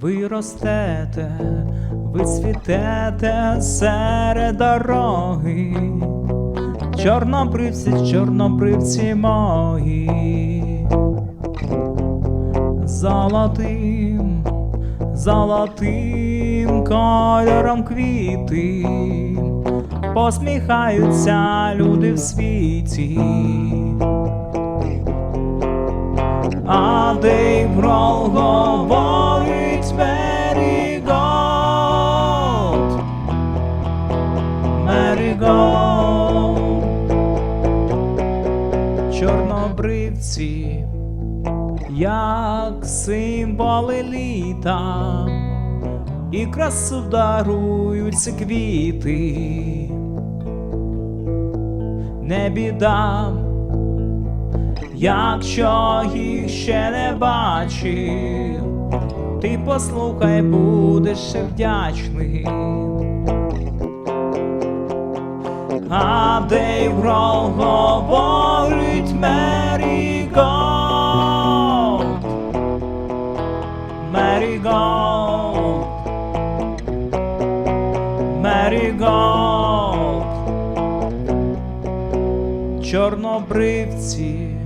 Ви ростете, ви цвітете серед дороги, чорнобривці, чорнобривці мої, золотим, золотим кольором квіти, посміхаються люди в світі. А Дейв Грол говорить Мері Голд, Чорнобривці, як символи літа, і красу дарують квіти. Не біда, Якщо їх ще не бачив, ти послухай, будеш вдячний. А Дейв Грол говорить Мері Голд, Мері Голд, Мері Голд, чорнобривці